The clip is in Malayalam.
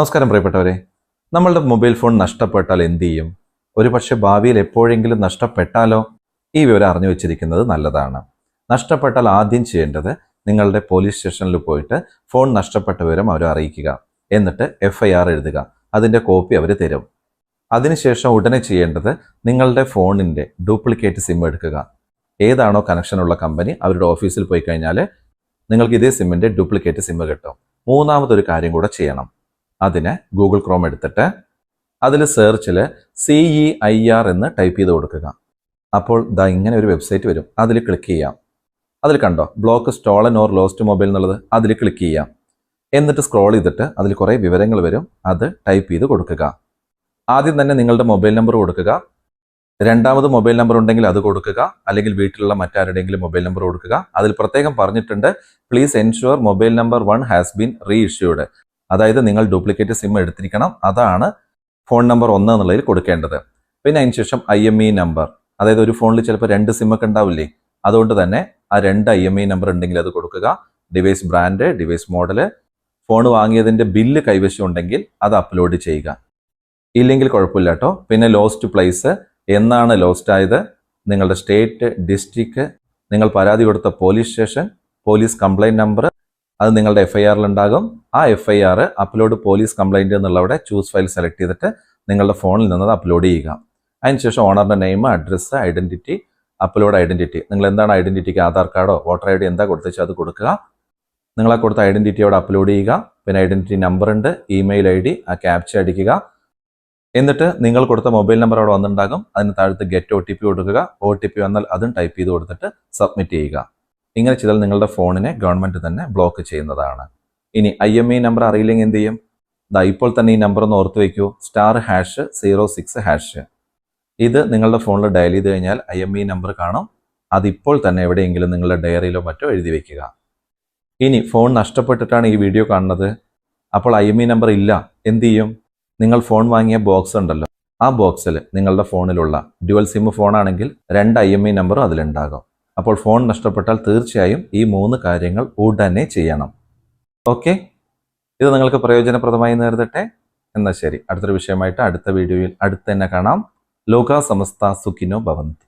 നമസ്കാരം പ്രിയപ്പെട്ടവരെ. നമ്മളുടെ മൊബൈൽ ഫോൺ നഷ്ടപ്പെട്ടാൽ എന്ത് ചെയ്യും? ഒരുപക്ഷെ ഭാവിയിൽ എപ്പോഴെങ്കിലും നഷ്ടപ്പെട്ടാലോ? ഈ വിവരം അറിഞ്ഞു വെച്ചിരിക്കുന്നത് നല്ലതാണ്. നഷ്ടപ്പെട്ടാൽ ആദ്യം ചെയ്യേണ്ടത് നിങ്ങളുടെ പോലീസ് സ്റ്റേഷനിൽ പോയിട്ട് ഫോൺ നഷ്ടപ്പെട്ട വിവരം അവരെ അറിയിക്കുക. എന്നിട്ട് എഫ് ഐ ആർ എഴുതുക. അതിന്റെ കോപ്പി അവർ തരും. അതിനുശേഷം ഉടനെ ചെയ്യേണ്ടത് നിങ്ങളുടെ ഫോണിന്റെ ഡ്യൂപ്ലിക്കേറ്റ് സിം എടുക്കുക. ഏതാണോ കണക്ഷനുള്ള കമ്പനി അവരുടെ ഓഫീസിൽ പോയി കഴിഞ്ഞാൽ നിങ്ങൾക്ക് ഇതേ സിമ്മിന്റെ ഡ്യൂപ്ലിക്കേറ്റ് സിം കിട്ടും. മൂന്നാമതൊരു കാര്യം കൂടെ ചെയ്യണം. അതിന് ഗൂഗിൾ ക്രോം എടുത്തിട്ട് അതിൽ സെർച്ചിൽ സി ഇ ഐ ആർ എന്ന് ടൈപ്പ് ചെയ്ത് കൊടുക്കുക. അപ്പോൾ ദാ ഇങ്ങനെ ഒരു വെബ്സൈറ്റ് വരും. അതിൽ ക്ലിക്ക് ചെയ്യാം. അതിൽ കണ്ടോ? Block stolen or lost mobile എന്നുള്ളത് അതിൽ ക്ലിക്ക് ചെയ്യാം. എന്നിട്ട് സ്ക്രോൾ ചെയ്തിട്ട് അതിൽ കുറേ വിവരങ്ങൾ വരും. അത് ടൈപ്പ് ചെയ്ത് കൊടുക്കുക. ആദ്യം തന്നെ നിങ്ങളുടെ മൊബൈൽ നമ്പർ കൊടുക്കുക. രണ്ടാമത് മൊബൈൽ നമ്പർ ഉണ്ടെങ്കിൽ അത് കൊടുക്കുക. അല്ലെങ്കിൽ വീട്ടിലുള്ള മറ്റാരുടെയെങ്കിലും മൊബൈൽ നമ്പർ കൊടുക്കുക. അതിൽ പ്രത്യേകം പറഞ്ഞിട്ടുണ്ട് please ensure mobile number one has been reissued അതായത് നിങ്ങൾ ഡ്യൂപ്ലിക്കേറ്റ് സിം എടുത്തിരിക്കണം. അതാണ് ഫോൺ നമ്പർ ഒന്ന് എന്നുള്ളതിൽ കൊടുക്കേണ്ടത്. പിന്നെ അതിന് ശേഷം ഐ എം ഇ നമ്പർ. അതായത് ഒരു ഫോണിൽ ചിലപ്പോൾ രണ്ട് സിം ഒക്കെ ഉണ്ടാവില്ലേ? അതുകൊണ്ട് തന്നെ ആ രണ്ട് ഐ എം ഇ നമ്പർ ഉണ്ടെങ്കിൽ അത് കൊടുക്കുക. Device brand device model phone വാങ്ങിയതിന്റെ bill കൈവശം ഉണ്ടെങ്കിൽ അത് അപ്ലോഡ് ചെയ്യുക. ഇല്ലെങ്കിൽ കുഴപ്പമില്ല കേട്ടോ. പിന്നെ ലോസ്റ്റ് പ്ലേസ്. എന്നാണ് ലോസ്റ്റ് ആയത്? നിങ്ങളുടെ സ്റ്റേറ്റ് ഡിസ്ട്രിക്ട്. നിങ്ങൾ പരാതി കൊടുത്ത police station police complaint number അത് നിങ്ങളുടെ എഫ് ഐ ആറിൽ ഉണ്ടാകും. ആ F I R upload police complaint എന്നുള്ളവിടെ choose file select ചെയ്തിട്ട് നിങ്ങളുടെ ഫോണിൽ നിന്ന് അത് അപ്ലോഡ് ചെയ്യുക. അതിനുശേഷം ഓണറിന്റെ name address identity upload identity നിങ്ങൾ എന്താണ് ഐഡന്റിറ്റിക്ക് ആധാർ കാർഡോ വോട്ടർ ഐ ഡി എന്താ കൊടുത്തുവെച്ചാൽ അത് കൊടുക്കുക. നിങ്ങളെ കൊടുത്ത ഐഡന്റിറ്റി അവിടെ അപ്ലോഡ് ചെയ്യുക. പിന്നെ ഐഡന്റിറ്റി നമ്പർ ഉണ്ട് ഇമെയിൽ ഐ ഡി ആ ക്യാപ്ച അടിക്കുക. എന്നിട്ട് നിങ്ങൾ കൊടുത്ത മൊബൈൽ നമ്പർ അവിടെ വന്നിട്ടുണ്ടാകും. അതിന് താഴത്ത് ഗെറ്റ് ഒ ടി പി കൊടുക്കുക. ഒ ടി പി വന്നാൽ അതും ടൈപ്പ് ചെയ്ത് കൊടുത്തിട്ട് സബ്മിറ്റ് ചെയ്യുക. ഇങ്ങനെ ചെയ്താൽ നിങ്ങളുടെ ഫോണിനെ ഗവൺമെന്റ് തന്നെ ബ്ലോക്ക് ചെയ്യുന്നതാണ്. ഇനി ഐ എം ഇ നമ്പർ അറിയില്ലെങ്കിൽ എന്ത് ചെയ്യും? ദാ ഇപ്പോൾ തന്നെ ഈ നമ്പർ ഒന്ന് ഓർത്ത് വയ്ക്കൂ star hash zero six hash ഇത് നിങ്ങളുടെ ഫോണിൽ ഡയൽ ചെയ്ത് കഴിഞ്ഞാൽ ഐ എം ഇ നമ്പർ കാണും. അതിപ്പോൾ തന്നെ എവിടെയെങ്കിലും നിങ്ങളുടെ ഡയറിയിലോ മറ്റോ എഴുതി വയ്ക്കുക ഇനി ഫോൺ നഷ്ടപ്പെട്ടിട്ടാണ് ഈ വീഡിയോ കാണുന്നത്. അപ്പോൾ ഐ എം ഇ നമ്പർ ഇല്ല. എന്ത് ചെയ്യും? നിങ്ങൾ ഫോൺ വാങ്ങിയ ബോക്സ് ഉണ്ടല്ലോ. ആ ബോക്സിൽ നിങ്ങളുടെ ഫോണിലുള്ള ഡ്യുവൽ സിം ഫോണാണെങ്കിൽ രണ്ട് ഐ എം ഇ നമ്പറും അതിലുണ്ടാകും. അപ്പോൾ ഫോൺ നഷ്ടപ്പെട്ടാൽ തീർച്ചയായും ഈ മൂന്ന് കാര്യങ്ങൾ ഉടനെ ചെയ്യണം. ഓക്കെ? ഇത് നിങ്ങൾക്ക് പ്രയോജനപ്രദമായി നേരിടട്ടെ? എന്നാൽ ശരി. അടുത്തൊരു വിഷയമായിട്ട് അടുത്ത വീഡിയോയിൽ അടുത്ത് തന്നെ കാണാം. ലോക സമസ്ത സുഖിനോ ഭവന്തി.